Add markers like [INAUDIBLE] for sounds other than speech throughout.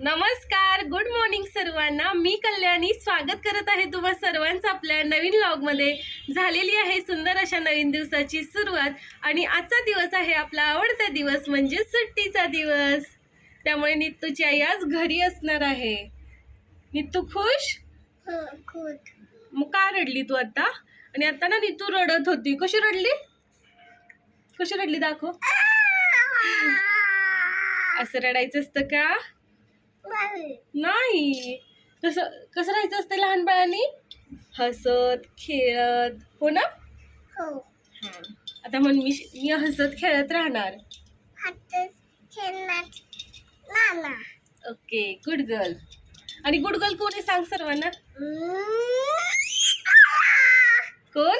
नमस्कार good morning सर्वांना. मी कल्याणी. स्वागत करत आहे तुम्हा सर्वांचं आपल्या नवीन व्लॉगमध्ये झालेली आहे सुंदर अशा नवीन दिवसाची सुरुवात आणि आजचा दिवस आहे आपला आवडता दिवस म्हणजे सुट्टीचा दिवस. त्यामुळे नित्तूची आई आज घरी असणार आहे. नित्तू खुश? मग का रडली तू आता? आणि आता ना नितू रडत होती. कशी रडली? कशी रडली दाखव. असं रडायचं असतं का? नाही. कसं कसं राहायचं असतं लहान बाळांनी? हसत खेळत. हो ना? हा. आता म्हण मी मी हसत खेळत राहणार. ओके गुड गर्ल आणि गुड गर्ल कोण आहे सांग सर्वांना? कोण?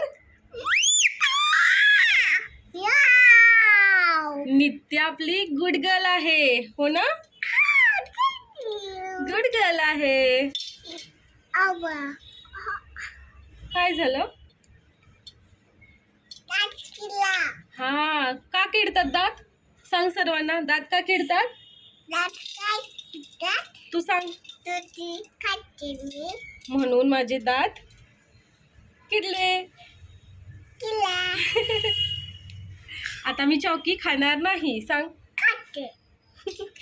नित्य आपली गुड गर्ल आहे. हो ना? गुड गर्ल आहे. काय झालं? हा का किडतात दात? सांग सर्वांना दात का किडतात? तू सांग. म्हणून माझे दात किडले. [LAUGHS] आता मी चौकी खाणार नाही सांग. [LAUGHS]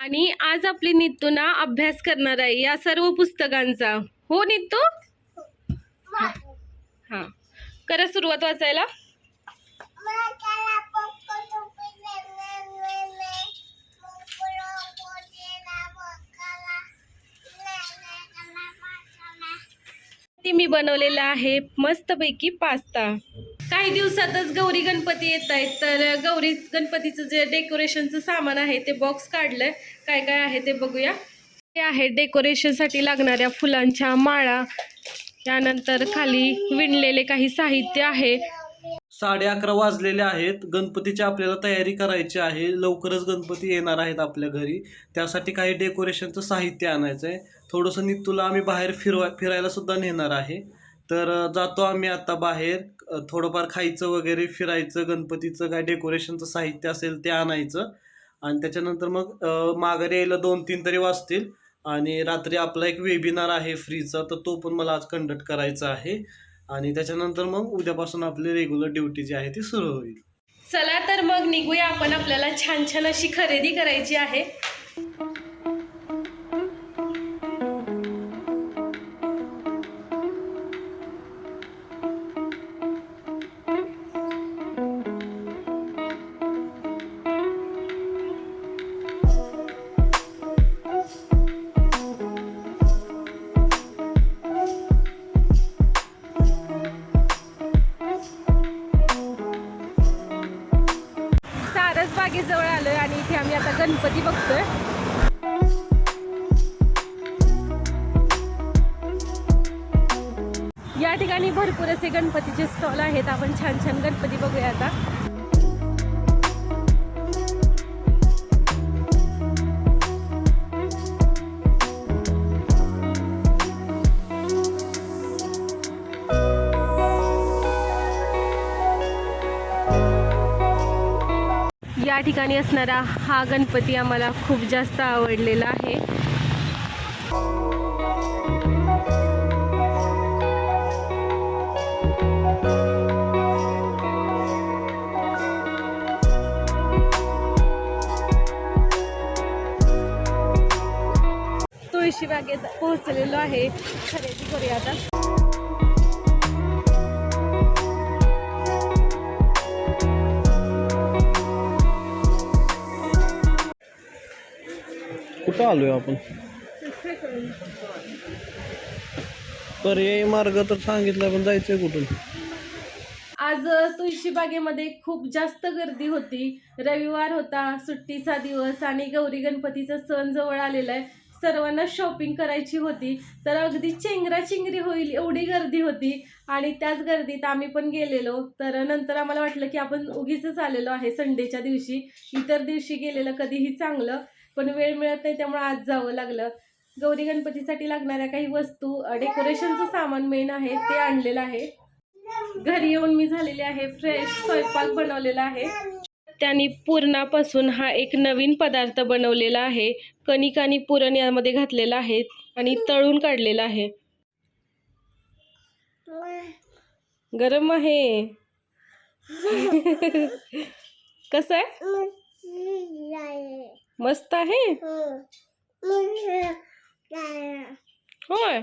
आणि आज आपली नित्तू ना अभ्यास करणार आहे या सर्व पुस्तकांचा. हो नित्तू हा. करा सुरुवात वाचायला. ती मी बनवलेला आहे मस्तपैकी पास्ता. काही दिवसातच गौरी गणपती येत आहेत. तर गौरी गणपतीचं जे डेकोरेशनचं सामान आहे ते बॉक्स काढलंय. काय काय आहे ते बघूया. हे आहे डेकोरेशनसाठी लागणाऱ्या फुलांच्या माळा. त्यानंतर खाली विणलेले काही साहित्य आहे. साडे अकरा वाजलेले आहेत. गणपतीची आपल्याला तयारी करायची आहे. लवकरच गणपती येणार आहेत आपल्या घरी. त्यासाठी काही डेकोरेशनचं साहित्य आणायचं आहे थोडंसं नितूला आम्ही बाहेर फिरवा फिरायला सुद्धा नेणार आहे. तर जातो आम्ही आता बाहेर. थोडंफार खायचं वगैरे फिरायचं गणपतीचं काय डेकोरेशनचं साहित्य असेल ते आणायचं. आणि त्याच्यानंतर मग माघारी यायला दोन तीन तरी वाजतील. आणि रात्री आपला एक वेबिनार आहे फ्रीचा. तर तो पण मला आज कंडक्ट करायचा आहे. आणि त्याच्यानंतर मग उद्यापासून आपली रेग्युलर ड्युटी जी आहे ती सुरू होईल. चला तर मग निघूया आपण. आपल्याला छान छान अशी खरेदी करायची आहे. गणपती बघतोय. या ठिकाणी भरपूर असे गणपतीचे स्टॉल आहेत. आपण छान छान गणपती बघूया आता. या ठिकाणी असणारा हा गणपती आम्हाला खूप जास्त आवडलेला आहे. तुळशीबागेत पोहोचलेलो आहे. खरेदी करूया आता. कुठं आलोय आपण? पर्यायी मार्ग तर सांगितलं पण जायचंय कुठून? आज तुळशीबागेमध्ये खूप जास्त गर्दी होती. रविवार होता सुट्टीचा दिवस आणि गौरी गणपतीचा सण जवळ आलेला आहे. सर्वांना शॉपिंग करायची होती. तर अगदी चेंगरा चिंगरी होईल एवढी गर्दी होती. आणि त्याच गर्दीत आम्ही पण गेलेलो. तर नंतर आम्हाला वाटलं की आपण उगीच आलेलो आहे संडेच्या दिवशी. इतर दिवशी गेलेलं कधीही चांगलं. पण वेळ मिळत नाही त्यामुळे आज जावं लागलं. गौरी गणपतीसाठी लागणाऱ्या काही वस्तू डेकोरेशनचं सामान मेन आहे ते आणलेलं आहे. घरी येऊन मी झालेली आहे फ्रेश स्वयंपाक बनवलेला आहे. त्यांनी पुरणापासून हा एक नवीन पदार्थ बनवलेला आहे. कणिक आणि पुरण यामध्ये घातलेला आहे आणि तळून काढलेला आहे. गरम आहे. [LAUGHS] कसं आहे. मस्त आहे? होय.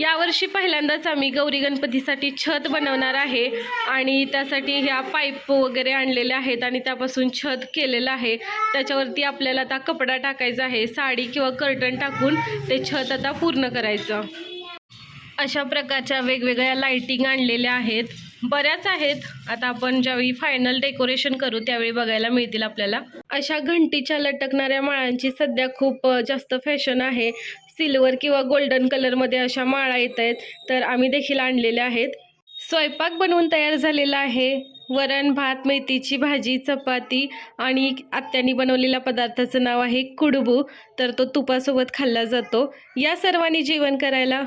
यावर्षी पहिल्यांदाच आम्ही गौरी गणपतीसाठी छत बनवणार आहे आणि त्यासाठी ह्या पाईप वगैरे आणलेल्या आहेत आणि त्यापासून छत केलेलं आहे. त्याच्यावरती आपल्याला आता कपडा टाकायचा आहे साडी किंवा कर्टन टाकून ते छत आता पूर्ण करायचं. अशा प्रकारच्या वेगवेगळ्या लाइटिंग आणलेल्या आहेत. बऱ्याच आहेत. आता आपण ज्यावेळी फायनल डेकोरेशन करू त्यावेळी बघायला मिळतील आपल्याला. अशा घंटीच्या लटकणाऱ्या माळांची सध्या खूप जास्त फॅशन आहे. सिल्वर किंवा गोल्डन कलरमध्ये अशा माळा येत आहेत. तर आम्ही देखील आणलेल्या आहेत. स्वयंपाक बनवून तयार झालेला आहे. वरण भात मेथीची भाजी चपाती आणि आत्यानी बनवलेल्या पदार्थाचं नाव आहे कुडबू. तर तो तुपासोबत खाल्ला जातो. या सर्वांनी जेवण करायला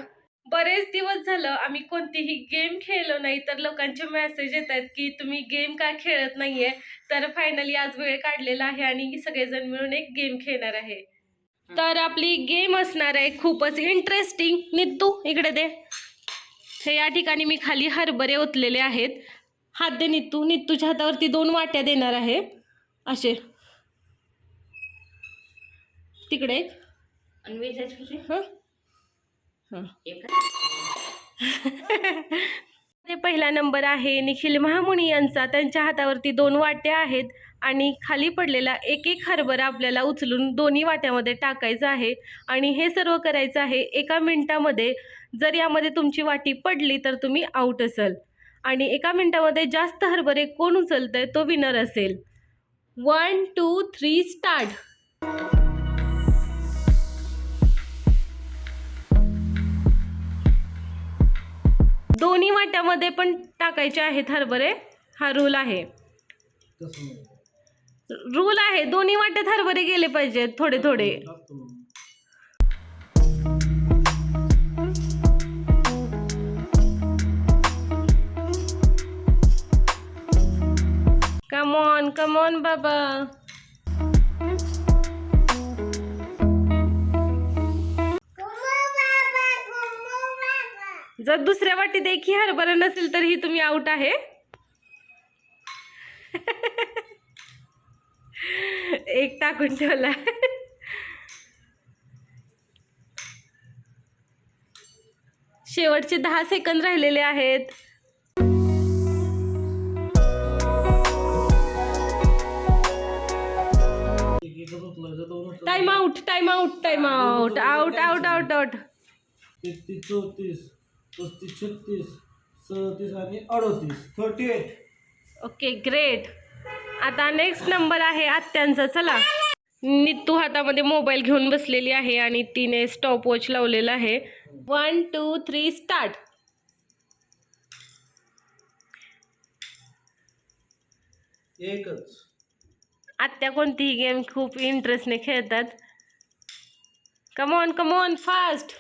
बरेच दिवस झालं आम्ही कोणतीही गेम खेळलो नाही तर लोकांचे मेसेज येत आहेत की तुम्ही गेम का खेळत नाहीये? तर फायनली आज वेळ काढलेला आहे आणि सगळेजण मिळून एक गेम खेळणार आहे. तर आपली गेम असणार आहे खूपच इंटरेस्टिंग नित्तू इकडे दे. हे या ठिकाणी मी खाली हरभरे ओतलेले आहेत. हात दे नित्तू. नित्तूच्या हातावरती दोन वाट्या देणार आहे. असे. तिकडे एक. हं? [LAUGHS] पहिला नंबर आहे निखिल महामुनी यांचा. त्यांच्या हातावरती दोन वाट्या आहेत आणि खाली पडलेला एक एक हरभरा आपल्याला उचलून दोन्ही वाट्यामध्ये टाकायचा आहे. आणि हे सर्व करायचं आहे एका मिनिटामध्ये. जर यामध्ये तुमची वाटी पडली तर तुम्ही आऊट असाल. आणि एका मिनिटामध्ये जास्त हरभरे कोण उचलतंय तो विनर असेल. वन टू थ्री स्टार्ट दोन्ही वाट्यामध्ये पण टाकायचे आहेत हरभरे. हा रूल आहे. रूल आहे दोन्ही वाट्यात हरभरे गेले पाहिजेत थोडे थोडे. कमॉन कमॉन बाबा. जर दुसऱ्या वाटीत एकही हरभरा नसेल तर ही तुम्ही आउट आहे. एक टाकून ठेवला. शेवटचे दहा सेकंद राहिलेले आहेत. Time out time out time out out out out out चौतीस. पस्तीस छत्तीस सदतीस आणि अडतीस. थर्टी एट ओके ग्रेट आता नेक्स्ट नंबर आहे आत्यांचा चला. नित्तू हातामध्ये मोबाईल घेऊन बसलेली आहे आणि तिने स्टॉप वॉच लावलेला आहे. वन टू थ्री स्टार्ट एकच. आत्या कोणतीही गेम खूप इंटरेस्टने खेळतात. कमॉन कमॉन फास्ट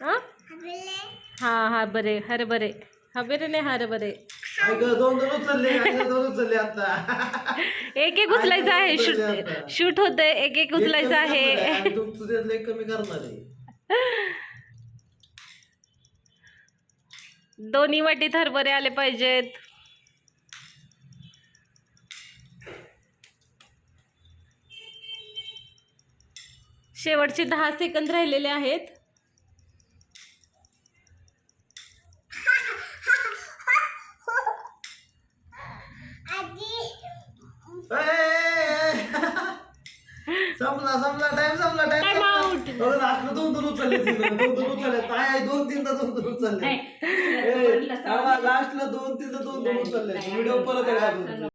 हा? हा बरे हर बरे हा बरे नाही हर बरे ऐक दोन दोन उचलले दोन उचलले आता. एक एक उचलायचं आहे शूट शूट होतंय. एक एक उचलायचं कमी करणार आहे [LAUGHS] दोन्ही वाटीत हरभरे आले पाहिजेत. शेवटचे दहा सेकंद राहिलेले आहेत ए, संपला संपला टाइम संपला Time टाइम out. आपलं दोन दोन उचलले तिनं. दोन दोन उचलले काय आहे, दोन तीनदा दोन दोन उचलले लास्टला दोन दोन दोन उचलले. व्हिडिओ परत एकदा बघ.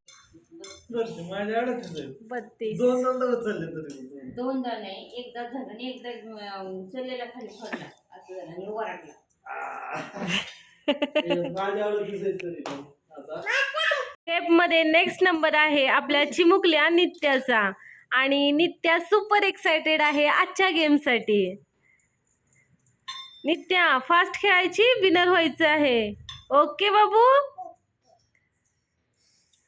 बरं, माझ्या अडचणीत आहे. बत्तीस. दोन दोनदा उचलले तरी दोनदा नाही एकदा झालं आणि एकदा अं, उचललेला खाली पडला. असं झालं. आणि वराटला हे माझ्या अडचणीत आहे तरी पण. आता. स्टेपमध्ये नेक्स्ट नंबर आहे आपल्या चिमुकल्या नित्याचा. आणि नित्या सुपर एक्सायटेड आहे आजच्या गेमसाठी नित्या फास्ट खेळायची विनर व्हायचं आहे. ओके बाबू?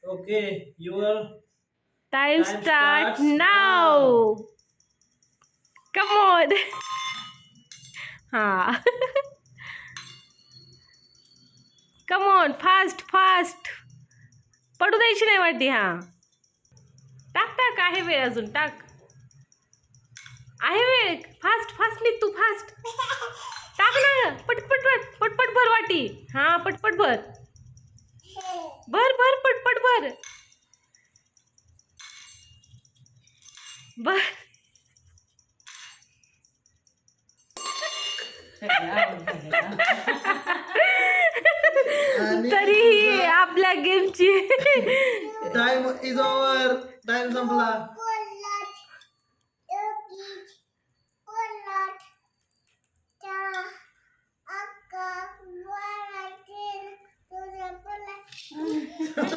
ओके युअर टाइम स्टार्ट नाव कम ऑन हा कम ऑन फास्ट फास्ट पडू द्यायची नाही वाटी हा. टाक टाक आहे वेळ अजून टाक. आहे वेळ. फास्ट फास्ट निघ तू फास्ट टाक ना. पटपट पट पटपट भर वाटी. हा पटपट भर. भर भर पटपट भर. बर तरीही आपल्या गेमची. टाइम इज ओव्हर टाइम संपला.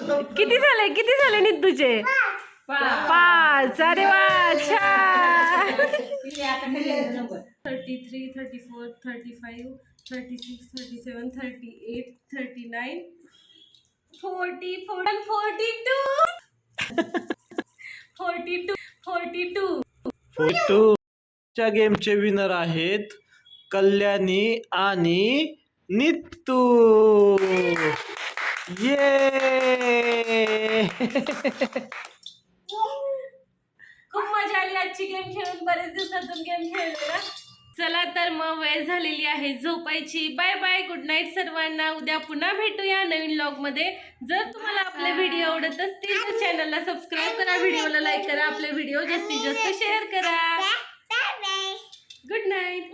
किती झाले? किती झाले नीत तुझे पाच. अरे वा छान. Thirty three thirty four thirty five thirty six thirty seven thirty eight thirty nine forty four forty two. Forty two forty two. Forty two गेमचे winner आहेत कल्याणी आणि नित्तू. ये खूप मजा आली आजची गेम खेळून बरेच दिवसातून गेम खेळलो ना चला तर मग वेळ झालेली आहे झोपायची. बाय बाय गुड नाईट सर्वांना. उद्या पुन्हा भेटूया नवीन लॉगमध्ये. जर तुम्हाला आपले व्हिडिओ आवडत असतील तर चॅनलला सबस्क्राईब करा व्हिडिओला लाईक करा आपले व्हिडिओ जास्तीत जास्त शेअर करा. Good night